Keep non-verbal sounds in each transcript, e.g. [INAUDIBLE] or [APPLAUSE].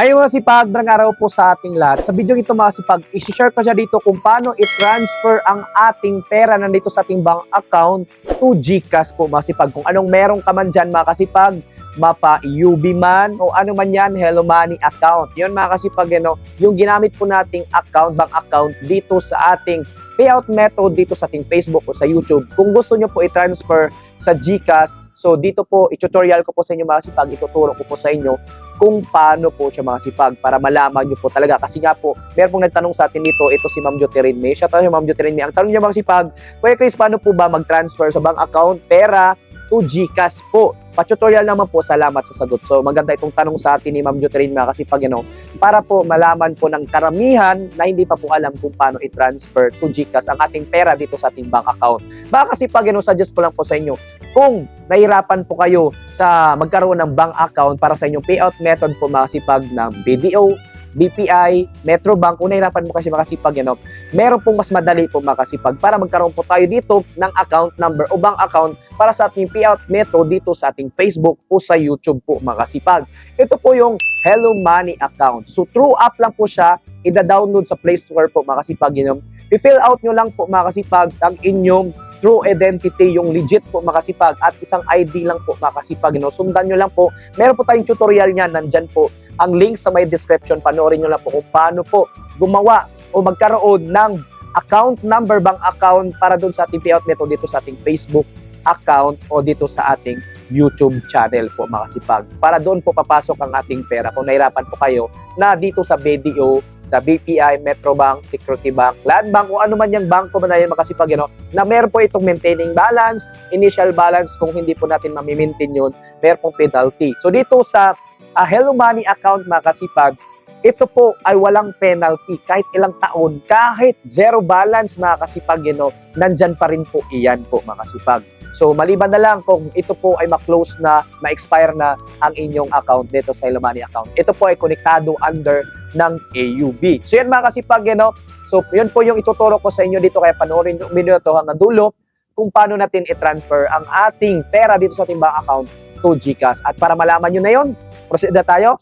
Hi mga sipag, magandang araw po sa ating lahat. Sa video ito mga sipag, isi-share ko siya dito kung paano i-transfer ang ating pera nandito sa ating bank account to GCash po mga sipag. Kung anong meron ka man dyan mga kasipag, mapa UB man o ano man yan, Hello Money account. Yun mga kasipag, ano, yung ginamit po nating account, bank account dito sa ating payout method dito sa ating Facebook o sa YouTube. Kung gusto nyo po i-transfer sa GCash, so dito po, i-tutorial ko po sa inyo mga sipag, ituturo ko po sa inyo kung paano po siya mga sipag para malaman nyo po talaga. Kasi nga po, meron pong nagtanong sa atin dito, ito si Ma'am Joterin May. Shout out si Ma'am Joterin May. Ang tanong niya mga sipag, Kuya Chris, paano po ba mag-transfer sa bank account pera to GCash po? Pa-tutorial naman po, salamat sa sagot. So maganda itong tanong sa atin ni Ma'am Joterin May kasi pag ano, para po malaman po ng karamihan na hindi pa po alam kung paano i-transfer to GCash ang ating pera dito sa ating bank account. Baka kasi pag ano, suggest ko lang po sa inyo, kung nahirapan po kayo sa magkaroon ng bank account para sa inyong payout method po makasipag ng BDO, BPI, Metrobank, kung nahirapan mo kasi makasipag, you know, meron pong mas madali po makasipag para magkaroon po tayo dito ng account number o bank account para sa ating payout method dito sa ating Facebook o sa YouTube po makasipag. Ito po yung Hello Money account. So true app lang po siya, ida-download sa Play Store po makasipag, you know. I-fill out nyo lang po makasipag ang inyong true identity, yung legit po makasipag at isang ID lang po makasipag. No? Sundan nyo lang po. Meron po tayong tutorial niyan, nandyan po ang link sa may description. Panoorin nyo lang po kung paano po gumawa o magkaroon ng account number bank account para doon sa ating payout method dito sa ating Facebook account o dito sa ating YouTube channel po makasipag. Para doon po papasok ang ating pera kung nahirapan po kayo na dito sa BDO, sa BPI, Metrobank, Security Bank, Land Bank, o ano man yung banko man na yan makasipag, you know, na meron po itong maintaining balance, initial balance, kung hindi po natin mamimaintain yun, meron pong penalty. So dito sa uh, Hello Money account makasipag, ito po ay walang penalty kahit ilang taon, kahit zero balance makasipag, you know, nandyan pa rin po iyan po makasipag. So maliban na lang kung ito po ay ma-close na, ma-expire na ang inyong account dito sa Money account. Ito po ay konektado under ng AUB. So yan mga kasipag, you know, so yun po yung ituturo ko sa inyo dito kaya panoorin video to hanggang dulo kung paano natin i-transfer ang ating pera dito sa ating bank account to GCash. At para malaman nyo na yun, proceed na tayo.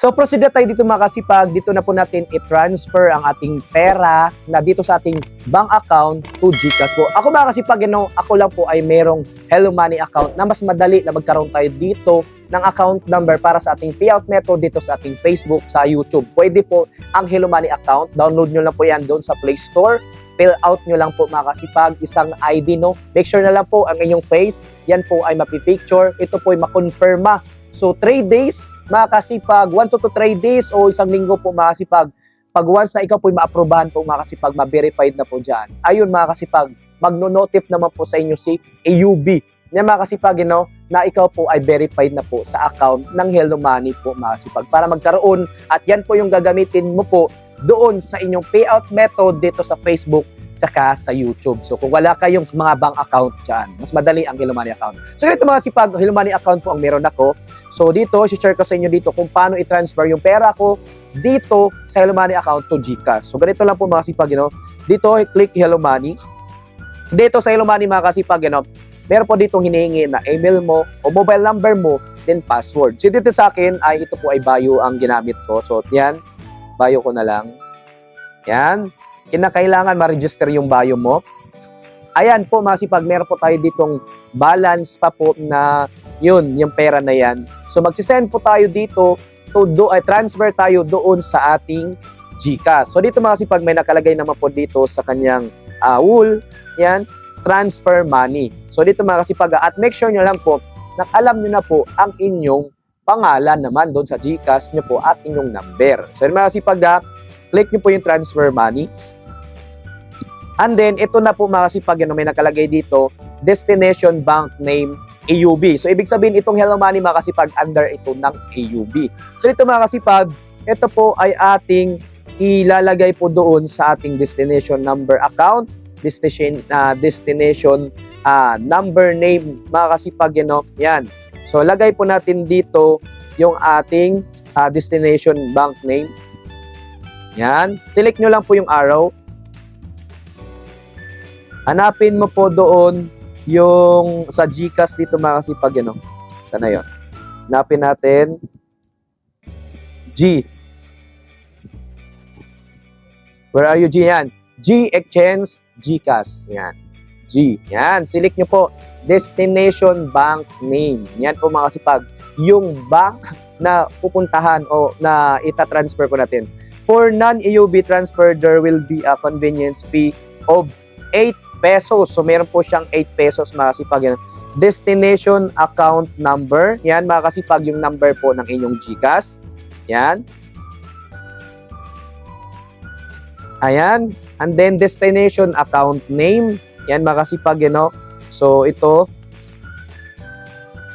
So proceed na tayo dito mga kasipag, dito na po natin i-transfer ang ating pera na dito sa ating bank account to GCash po. Ako mga kasipag, you know, ako lang po ay merong Hello Money account na mas madali na magkaroon tayo dito ng account number para sa ating payout method dito sa ating Facebook, sa YouTube. Pwede po ang Hello Money account, download nyo lang po yan doon sa Play Store. Fill out nyo lang po mga kasipag, isang ID, no? Make sure na lang po ang inyong face, yan po ay mapipicture, ito po ay makonfirma. So, 3 days, mga kasipag, 1 to 3 days o isang linggo po mga kasipag, pag once na ikaw po ma-aprobahan po mga kasipag, ma-verified na po dyan. Ayun mga kasipag, magno-notif naman po sa inyo si AUB. Yan mga kasipag, you know, na ikaw po ay verified na po sa account ng Hello Money po mga kasipag. Para magkaroon at yan po yung gagamitin mo po doon sa inyong payout method dito sa Facebook tsaka sa YouTube. So kung wala kayong mga bank account dyan, mas madali ang Hello Money account. So ganito mga sipag, Hello Money account po ang meron ako. So dito, share ko sa inyo dito kung paano i-transfer yung pera ko dito sa Hello Money account to GCash. So ganito lang po mga sipag, you know. Dito, click Hello Money. Dito sa Hello Money mga kasipag, you know, meron po dito hinihingi na email mo o mobile number mo, then password. So dito sa akin ay ito po ay bio ang ginamit ko. So yan, bio ko na lang. Yan. Kinakailangan ma-register yung bio mo. Ayan po, masipag, meron po tayo ditong balance pa po na yun, yung pera na yan. So magsisend po tayo dito to do, ay transfer tayo doon sa ating GCash. So dito mga sipag, may nakalagay naman po dito sa kanyang uh, wool, yan, transfer money. So dito mga kasipag, at make sure nyo lang po na alam nyo na po ang inyong pangalan naman doon sa GCash nyo po at inyong number. So yun mga kasipag, ah, click nyo po yung transfer money. And then, ito na po mga kasipag, ano, may nakalagay dito, destination bank name AUB. So, ibig sabihin, itong Hello Money mga kasipag, under ito ng AUB. So, dito mga kasipag, ito po ay ating ilalagay po doon sa ating destination number account, destination, uh, destination uh, number name mga kasipag, you know, yan. So, lagay po natin dito yung ating uh, destination bank name. Yan. Select nyo lang po yung arrow. Hanapin mo po doon yung sa GCash dito mga kasipag, ano? Sana yon. Napin natin. G. Where are you, G? Yan. G Exchange GCash. Yan. G. Yan. Select nyo po. Destination Bank Name. Yan po mga kasipag. Yung bank [LAUGHS] na pupuntahan o na ita-transfer po natin. For non-EUB transfer, there will be a convenience fee of 8 pesos. So, meron po siyang 8 pesos mga kasipag. Yan. Destination account number. Yan mga kasipag yung number po ng inyong GCash. Yan. Ayan. And then destination account name. Yan mga kasipag, you know. So ito,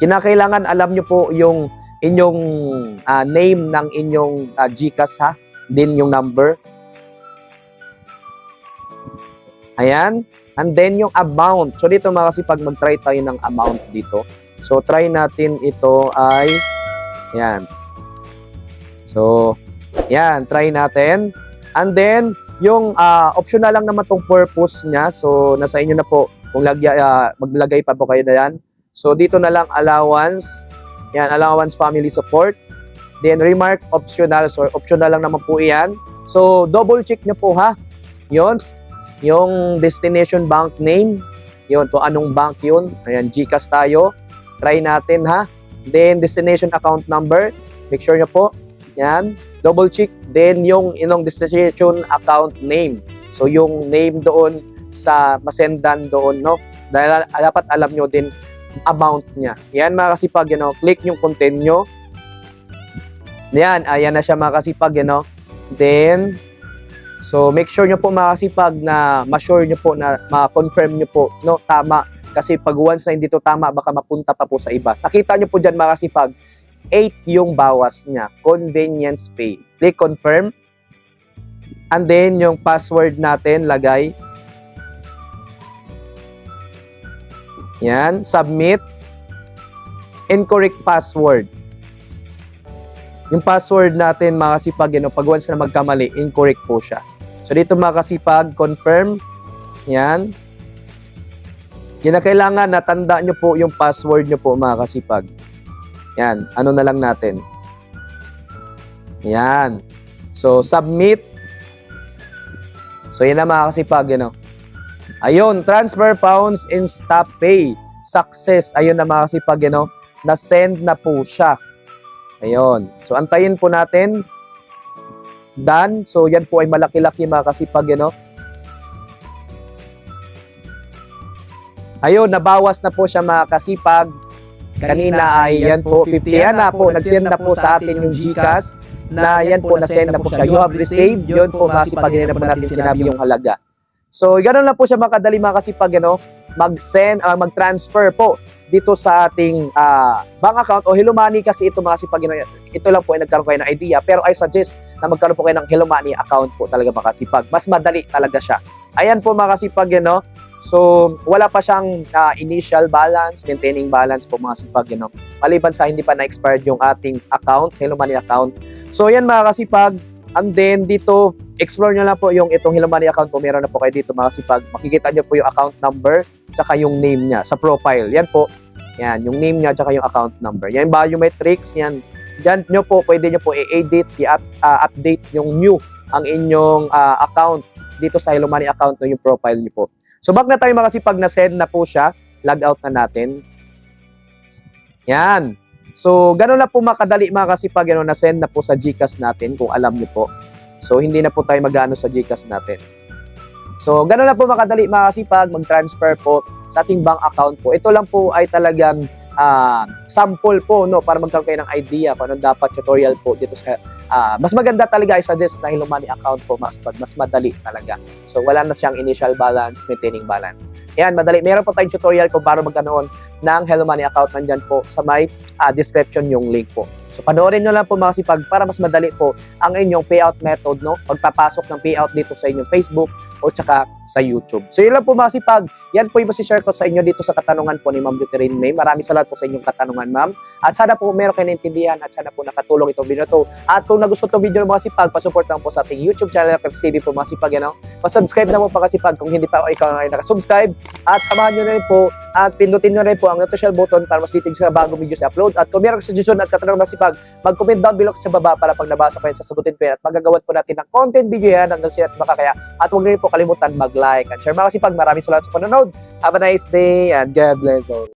kinakailangan alam nyo po yung inyong ah, name ng inyong ah, GCash ha. Din yung number. Ayan. And then yung amount. So dito mga kasipag, mag-try tayo ng amount dito. So try natin ito ay, yan. So, yan, try natin. And then, yung ah, optional lang naman tong purpose niya. So, nasa inyo na po kung lagya, ah, maglagay pa po kayo na yan. So, dito na lang allowance. Yan, allowance family support. Then, remark optional. So, optional lang naman po yan. So, double check nyo po ha. Yon Yung destination bank name. Yon kung anong bank yun. Ayan, GCash tayo. Try natin ha. Then, destination account number. Make sure nyo po. Yan double check then yung inong destination account name. So yung name doon sa masendan doon, no? Dahil ah, dapat alam nyo din amount niya. Yan mga kasipag, you know, click yung continue. Yan, ayan na siya mga kasipag, you know. Then, so make sure nyo po mga kasipag na ma-sure nyo po na ma-confirm nyo po, no, tama. Kasi pag once na hindi to tama, baka mapunta pa po sa iba. Nakita nyo po dyan mga kasipag, 8 yung bawas niya. Convenience fee. Click confirm. And then, yung password natin, lagay. Yan. Submit. Incorrect password. Yung password natin, mga kasipag, you know, pag once na magkamali, incorrect po siya. So, dito mga kasipag, confirm. Yan. Kinakailangan na tanda nyo po yung password nyo po, mga kasipag. Yan, ano na lang natin. Yan. So, submit. So, yan na mga kasipag, you know. Ayun, transfer pounds in stop pay. Success. Ayun na mga kasipag, you know. Na-send na po siya. Ayun. So, antayin po natin. Done. So, yan po ay malaki-laki mga kasipag, you know. Ayun, nabawas na po siya mga kasipag. Kanina ay yan po, 50 yan na po, nag-send na po sa atin yung GCash na yan po, na-send na po siya. You have received, yun po mga kasipag, na po natin sinabi yung halaga. So, ganoon lang po siya makadali mga kasipag, ano, mag-send, ah, mag-transfer po dito sa ating ah, bank account o Hello Money kasi ito mga kasipag, ano, ito lang po ay nagkaroon kayo ng idea. Pero I suggest na magkaroon po kayo ng Hello Money account po talaga mga kasipag. Mas madali talaga siya. Ayan po mga kasipag, ano, So, wala pa siyang ah, initial balance, maintaining balance po mga sipag, you know. Maliban sa hindi pa na-expired yung ating account, Hello Money account. So, yan mga kasipag. And then, dito, explore nyo lang po yung itong Hello Money account po. Meron na po kayo dito mga kasipag. Makikita nyo po yung account number, tsaka yung name niya sa profile. Yan po. Yan, yung name niya, tsaka yung account number. Yan, biometrics, yan. Yan nyo po, pwede nyo po i-edit, i-update yung new ang inyong ah, account dito sa Hello Money account no, yung profile nyo po. So back na tayo mga kasipag na send na po siya. Log out na natin. Yan. So gano'n na po makadali mga kasipag ano, na send na po sa GCash natin kung alam niyo po. So hindi na po tayo mag sa GCash natin. So gano'n na po makadali mga kasipag mag-transfer po sa ating bank account po. Ito lang po ay talagang ah, sample po no para magkaroon kayo ng idea kung anong dapat tutorial po dito sa ah, mas maganda talaga I suggest Hello Money account po mas mas madali talaga. So wala na siyang initial balance, maintaining balance. Yan, madali. Meron po tayong tutorial kung paano magkanoon ng Hello Money account nandyan po sa may ah, description yung link po. So panoorin nyo lang po mga sipag para mas madali po ang inyong payout method, no? Pagpapasok ng payout dito sa inyong Facebook o tsaka sa YouTube. So yun lang po mga sipag. Yan po yung masishare ko sa inyo dito sa katanungan po ni Ma'am Juterin May. Maraming salamat po sa inyong katanungan, Ma'am. At sana po meron kayo naintindihan at sana po nakatulong itong video to. At kung nagustuhan itong video ng mga sipag, pasupport lang po sa ating YouTube channel, TV po mga sipag, yan o. Pasubscribe na po pa kasipag kung hindi pa ikaw ay nakasubscribe. At samahan nyo na rin po at pindutin nyo rin po ang notification button para masitig sa bagong video sa upload. At kung meron suggestion at katanungan mga sipag, mag-comment down below sa baba para pag nabasa ko yan, sasagutin ko yan at magagawan po natin ng content video yan hanggang sila makakaya. At huwag rin po kalimutan mag-like at share mga sipag. Maraming salamat sa panonood. Have a nice day and God bless all.